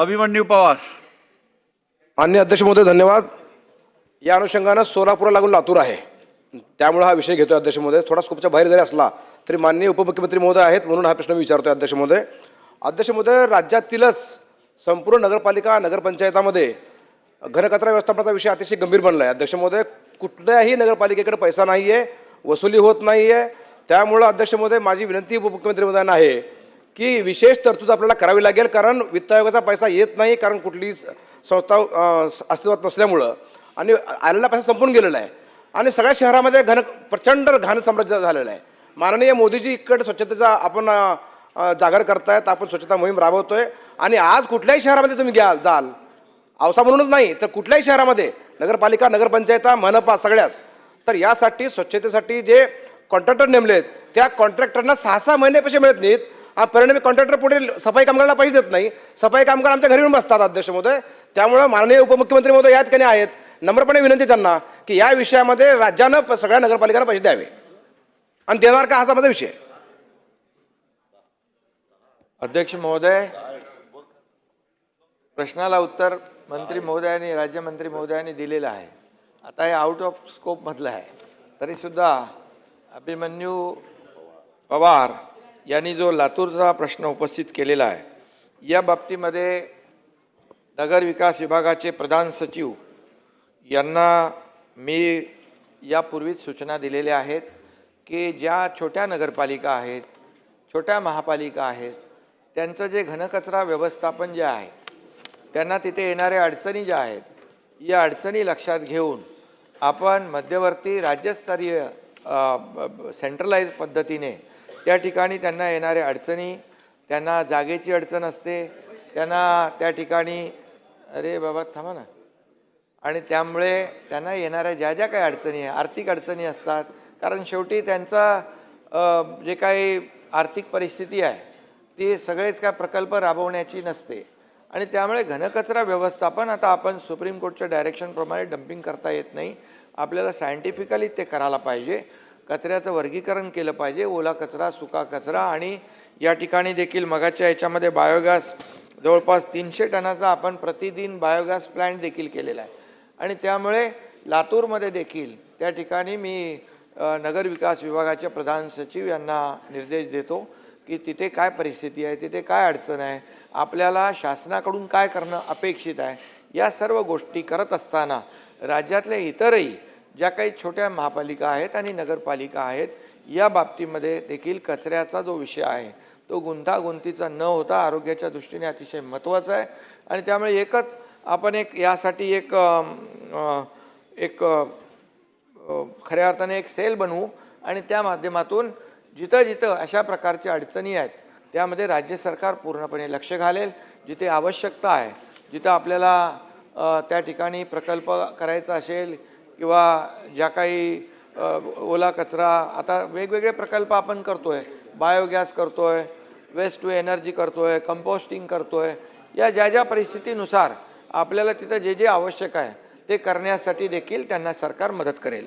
अभिमन्यू पवार. मान्य अध्यक्ष महोदय धन्यवाद. या अनुषंगानं सोलापूरला लागून लातूर आहे. त्यामुळे हा विषय घेतोय अध्यक्ष महोदय. थोडा स्कोपच्या बाहेर जरी असला तरी माननीय उपमुख्यमंत्री महोदय आहेत म्हणून हा प्रश्न मी विचारतोय अध्यक्ष महोदय. अध्यक्ष महोदय राज्यातीलच संपूर्ण नगरपालिका नगरपंचायतामध्ये घनकचरा व्यवस्थापनाचा विषय अतिशय गंभीर बनला आहे अध्यक्ष महोदय कुठल्याही नगरपालिकेकडे पैसा नाही आहे वसुली होत नाही आहे त्यामुळं अध्यक्ष महोदय माझी विनंती उपमुख्यमंत्री महोदयांना आहे की विशेष तरतूद आपल्याला करावी लागेल कारण वित्त आयोगाचा पैसा येत नाही कारण कुठलीही संस्था अस्तित्वात नसल्यामुळं. आणि आलेला पैसा संपून गेलेला आहे. आणि सगळ्या शहरामध्ये घन प्रचंड घाण साम्राज्य झालेलं आहे. माननीय मोदीजी इकडे स्वच्छतेचा आपण जागर करतायत आपण स्वच्छता मोहीम राबवतो आहे आणि आज कुठल्याही शहरामध्ये तुम्ही घ्याल जाल. औसा म्हणूनच नाही तर कुठल्याही शहरामध्ये नगरपालिका नगरपंचायता मनपा सगळ्याच. तर यासाठी स्वच्छतेसाठी जे कॉन्ट्रॅक्टर नेमलेत त्या कॉन्ट्रॅक्टरना सहा सहा महिने पैसे मिळत नाहीत. परिणामी कॉन्ट्रॅक्टर पुढे सफाई कामगाराला पैसे देत नाही. सफाई कामगार आमच्या घरी येऊन बसतात अध्यक्ष महोदय. त्यामुळं माननीय उपमुख्यमंत्री महोदय या ठिकाणी आहेत. नम्रपणे विनंती त्यांना की या विषयामध्ये राज्यानं सगळ्या नगरपालिकांना पैसे द्यावे. आणि देणार का असा माझा विषय. अध्यक्ष महोदय प्रश्नाला उत्तर मंत्री महोदयांनी राज्यमंत्री महोदयांनी दिलेलं आहे. आता हे आउट ऑफ स्कोपमधलं आहे. तरीसुद्धा अभिमन्यू पवार यांनी जो लातूरचा प्रश्न उपस्थित केलेला आहे या बाबतीमध्ये नगर विकास विभागाचे प्रधान सचिव यांना मी यापूर्वीच सूचना दिलेल्या आहेत की ज्या छोट्या नगरपालिका आहेत छोट्या महापालिका आहेत त्यांचं जे घनकचरा व्यवस्थापन जे आहे त्यांना तिथे येणाऱ्या अडचणी ज्या आहेत या अडचणी लक्षात घेऊन आपण मध्यवर्ती राज्यस्तरीय सेंट्रलाइज पद्धतीने त्या ठिकाणी त्यांना येणाऱ्या अडचणी त्यांना जागेची अडचण असते त्यांना त्या ठिकाणी अरे बाबा थांबा ना. आणि त्यामुळे त्यांना येणाऱ्या ज्या ज्या काही अडचणी आहे आर्थिक अडचणी असतात कारण शेवटी त्यांचा जे काही आर्थिक परिस्थिती आहे ती सगळेच काय प्रकल्प राबवण्याची नसते. आणि त्यामुळे घनकचरा व्यवस्थापन आता आपण सुप्रीम कोर्टच्या डायरेक्शनप्रमाणे डम्पिंग करता येत नाही. आपल्याला सायंटिफिकली ते करायला पाहिजे. कचऱ्याचं वर्गीकरण केलं पाहिजे. ओला कचरा सुका कचरा आणि या ठिकाणी देखील मगाच्या याच्यामध्ये बायोगॅस जवळपास तीनशे टनाचा आपण प्रतिदिन बायोगॅस प्लॅन्ट देखील केलेला आहे. आणि त्यामुळे लातूरमध्ये देखील त्या ठिकाणी मी नगरविकास नगर विकास विभागाचे प्रधान सचिव यांना निर्देश देतो की तिथे काय परिस्थिती आहे तिथे काय अडचण आहे आपल्याला शासनाकडून काय करणं अपेक्षित आहे या सर्व गोष्टी करत असताना राज्यातल्या इतरही ज्या काही छोट्या महापालिका आहेत आणि नगरपालिका आहेत या बाबतीमध्ये देखील कचऱ्याचा जो विषय आहे तो गुंतागुंतीचा न होता आरोग्याच्या दृष्टीने अतिशय महत्त्वाचा आहे. आणि त्यामुळे एकच आपण एक यासाठी एक एक खऱ्या अर्थाने एक सेल बनवू आणि त्या माध्यमातून जिथं जिथं अशा प्रकारच्या अडचणी आहेत त्यामध्ये राज्य सरकार पूर्णपणे लक्ष घालेल. जिथे आवश्यकता आहे जिथं आपल्याला त्या ठिकाणी प्रकल्प करायचा असेल किंवा ज्या काही ओला कचरा आता वेगवेगळे प्रकल्प आपण करतो आहे बायोगॅस करतो आहे वेस्ट टू एनर्जी करतो आहे कंपोस्टिंग करतो आहे या ज्या ज्या परिस्थितीनुसार आपल्याला तिथं जे जे आवश्यक आहे ते करण्यासाठी देखील त्यांना सरकार मदत करेल.